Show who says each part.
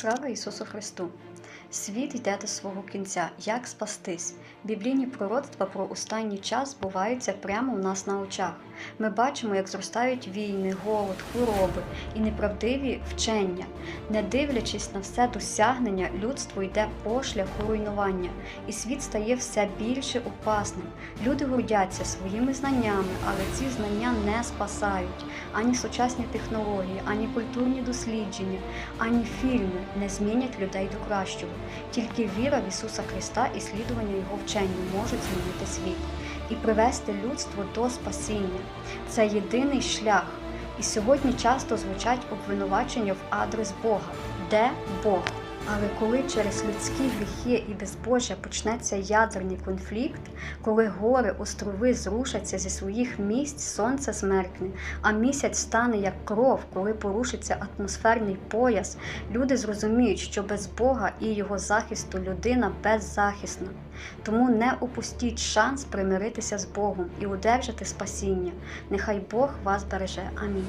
Speaker 1: Слава Ісусу Христу! Світ йде до свого кінця. Як спастись? Біблійні пророцтва про останній час збуваються прямо у нас на очах. Ми бачимо, як зростають війни, голод, хвороби і неправдиві вчення. Не дивлячись на все досягнення, людство йде по шляху руйнування, і світ стає все більше опасним. Люди гордяться своїми знаннями, але ці знання не спасають. Ані сучасні технології, ані культурні дослідження, ані фільми не змінять людей до кращого. Тільки віра в Ісуса Христа і слідування Його вченню можуть змінити світ і привести людство до спасіння. Це єдиний шлях. І сьогодні часто звучать обвинувачення в адрес Бога. Де Бог? Але коли через людські гріхи і безбожжя почнеться ядерний конфлікт, коли гори, острови зрушаться зі своїх місць, сонце змеркне, а місяць стане як кров, коли порушиться атмосферний пояс, люди зрозуміють, що без Бога і його захисту людина беззахисна. Тому не упустіть шанс примиритися з Богом і одержати спасіння. Нехай Бог вас береже. Амінь.